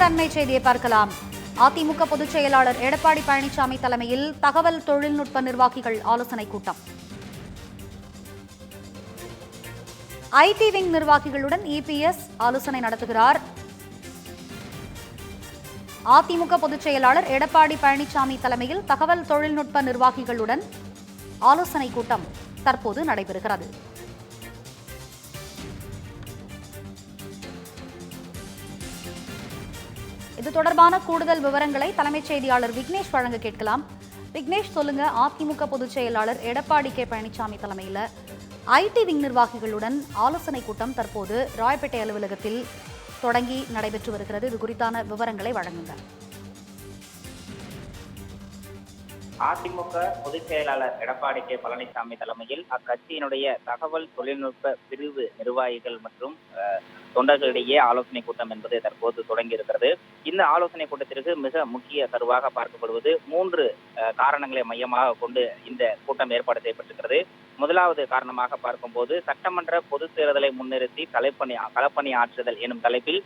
இன்னொரு அண்மை செய்தியை பார்க்கலாம். அதிமுக பொதுச் செயலாளர் எடப்பாடி பழனிசாமி தலைமையில் தகவல் தொழில்நுட்ப நிர்வாகிகள் ஆலோசனை கூட்டம். ஐடி விங் நிர்வாகிகளுடன் இபிஎஸ் ஆலோசனை நடத்துகிறார். அதிமுக பொதுச் செயலாளர் எடப்பாடி பழனிசாமி தலைமையில் தகவல் தொழில்நுட்ப நிர்வாகிகளுடன் ஆலோசனை கூட்டம் தற்போது நடைபெறுகிறது. இது தொடர்பான கூடுதல் விவரங்களை தலைமைச் செய்தியாளர் விக்னேஷ் வழங்க கேட்கலாம். விக்னேஷ் சொல்லுங்க. அதிமுக பொதுச் செயலாளர் எடப்பாடி கே. பழனிசாமி தலைமையில் ஐடி விங் நிர்வாகிகளுடன் ஆலோசனை கூட்டம் தற்போது ராயப்பேட்டை அலுவலகத்தில் தொடங்கி நடைபெற்று வருகிறது. இது குறித்தான விவரங்களை வழங்குங்கள் அதிமுக பொதுச் செயலாளர் எடப்பாடி கே. பழனிசாமி தலைமையில் அக்கட்சியினுடைய தகவல் தொழில்நுட்ப பிரிவு நிர்வாகிகள் மற்றும் தொண்டர்களிடையே ஆலோசனை கூட்டம் என்பது தற்போது தொடங்கி இருக்கிறது இந்த ஆலோசனை கூட்டத்திற்கு மிக முக்கிய கருவாக பார்க்கப்படுவது மூன்று காரணங்களை மையமாக கொண்டு இந்த கூட்டம் ஏற்பாடு செய்யப்பட்டிருக்கிறது. முதலாவது காரணமாக பார்க்கும்போது சட்டமன்ற பொதுத் தேர்தலை முன்னிறுத்தி தலைப்பணி களப்பணி ஆற்றுதல் எனும் தலைப்பில்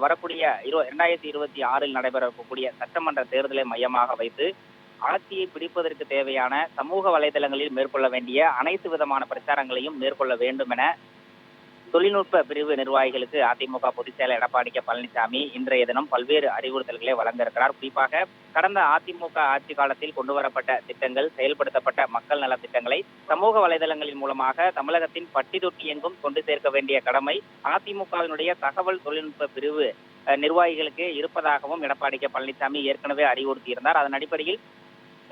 வரக்கூடிய இரு இரண்டாயிரத்தி இருபத்தி ஆறில் நடைபெறக்கூடிய சட்டமன்ற தேர்தலை மையமாக வைத்து ஆட்சியை பிடிப்பதற்கு தேவையான சமூக வலைதளங்களில் மேற்கொள்ள வேண்டிய அனைத்து விதமான பிரச்சாரங்களையும் மேற்கொள்ள வேண்டும் என தொழில்நுட்ப பிரிவு நிர்வாகிகளுக்கு அதிமுக பொதுச் செயலர் எடப்பாடி கே பழனிசாமி இன்றைய தினம் பல்வேறு அறிவுறுத்தல்களை வழங்க இருக்கிறார் குறிப்பாக கடந்த அதிமுக ஆட்சி காலத்தில் கொண்டு வரப்பட்ட திட்டங்கள் செயல்படுத்தப்பட்ட மக்கள் நல திட்டங்களை சமூக வலைதளங்களின் மூலமாக தமிழகத்தின் பட்டி தொட்டி எங்கும் கொண்டு சேர்க்க வேண்டிய கடமை அதிமுகவினுடைய தகவல் தொழில்நுட்ப பிரிவு அஹ், நிர்வாகிகளுக்கு இருப்பதாகவும் எடப்பாடி கே பழனிசாமி ஏற்கனவே அறிவுறுத்தியிருந்தார். அதன் அடிப்படையில்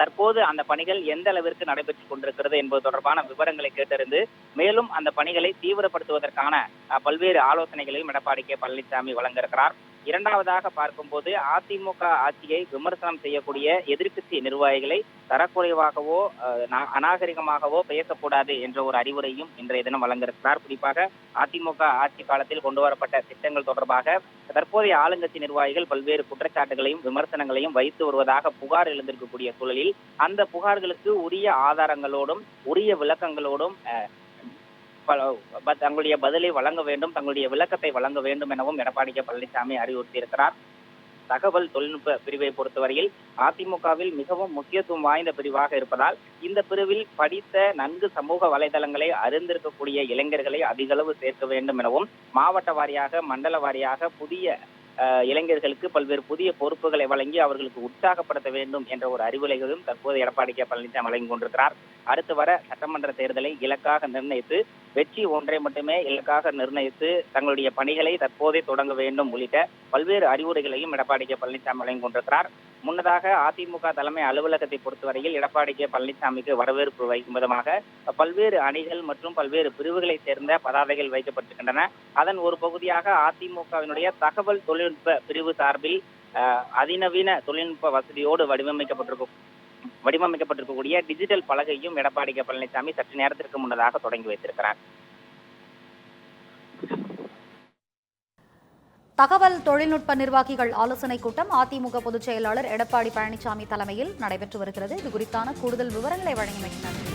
தற்போது அந்த பணிகள் எந்த அளவிற்கு நடைபெற்றுக் கொண்டிருக்கிறது என்பது தொடர்பான விவரங்களை கேட்டறிந்து மேலும் அந்த பணிகளை தீவிரப்படுத்துவதற்கான பல்வேறு ஆலோசனைகளையும் எடப்பாடி கே பழனிசாமி வழங்க இருக்கிறார் இரண்டாவதாக பார்க்கும்போது அதிமுக ஆட்சியை விமர்சனம் செய்யக்கூடிய எதிர்க்கட்சி நிர்வாகிகளை தரக்குறைவாகவோ அஹ், நா- அநாகரிகமாகவோ பேசக்கூடாது என்ற ஒரு அறிவுரையும் இன்றைய தினம் வழங்கியிருக்கிறார். குறிப்பாக அதிமுக ஆட்சி காலத்தில் கொண்டு வரப்பட்ட திட்டங்கள் தொடர்பாக தற்போதைய ஆளுங்கட்சி நிர்வாகிகள் பல்வேறு குற்றச்சாட்டுகளையும் விமர்சனங்களையும் வைத்து வருவதாக புகார் எழுந்திருக்கக்கூடிய சூழலில் அந்த புகார்களுக்கு உரிய ஆதாரங்களோடும் உரிய விளக்கங்களோடும் அஹ், தங்களுடைய பதிலை வழங்க வேண்டும் தங்களுடைய விளக்கத்தை வழங்க வேண்டும் எனவும் எடப்பாடி கே பழனிசாமி அறிவுறுத்தியிருக்கிறார். தகவல் தொழில்நுட்ப பிரிவை பொறுத்தவரையில் அதிமுகவில் மிகவும் முக்கியத்துவம் வாய்ந்த பிரிவாக இருப்பதால் இந்த பிரிவில் படித்த நன்கு சமூக வலைதளங்களை அறிந்திருக்கக்கூடிய இளைஞர்களை அதிகளவு சேர்க்க வேண்டும் எனவும் மாவட்ட வாரியாக மண்டல வாரியாக புதிய இளைஞர்களுக்கு பல்வேறு புதிய பொறுப்புகளை வழங்கி அவர்களுக்கு உற்சாகப்படுத்த வேண்டும் என்ற ஒரு அறிவுரைகளும் தற்போது எடப்பாடி கே பழனிசாமி வழங்கி கொண்டிருக்கிறார். அடுத்து வர சட்டமன்ற தேர்தலை இலக்காக நிர்ணயித்து வெற்றி ஒன்றை மட்டுமே இலக்காக நிர்ணயித்து தங்களுடைய பணிகளை தற்போதே தொடங்க வேண்டும் உள்ளிட்ட பல்வேறு அறிவுரைகளையும் எடப்பாடி கே பழனிசாமி வழங்கி கொண்டிருக்கிறார். முன்னதாக அதிமுக தலைமை அலுவலகத்தை பொறுத்தவரையில் எடப்பாடி கே பழனிசாமிக்கு வரவேற்பு வைக்கும் விதமாக பல்வேறு அணிகள் மற்றும் பல்வேறு பிரிவுகளைச் சேர்ந்த பதாதைகள் வைக்கப்பட்டிருக்கின்றன. அதன் ஒரு பகுதியாக அதிமுகவினுடைய தகவல் தொழில்நுட்ப பிரிவு சார்பில் அஹ், அதிநவீன தொழில்நுட்ப வசதியோடு வடிவமைக்கப்பட்டிருக்கும் வடிவமைக்கப்பட்டிருக்கக்கூடிய டிஜிட்டல் பலகையும் எடப்பாடி கே பழனிசாமி சற்று நேரத்திற்கு முன்னதாக தொடங்கி வைத்திருக்கிறார். தகவல் தொழில்நுட்ப நிர்வாகிகள் ஆலோசனை கூட்டம் அதிமுக பொதுச் செயலாளர் எடப்பாடி பழனிசாமி தலைமையில் நடைபெற்று வருகிறது. இது குறித்தான கூடுதல் விவரங்களை வழங்கியமைக்கு நன்றி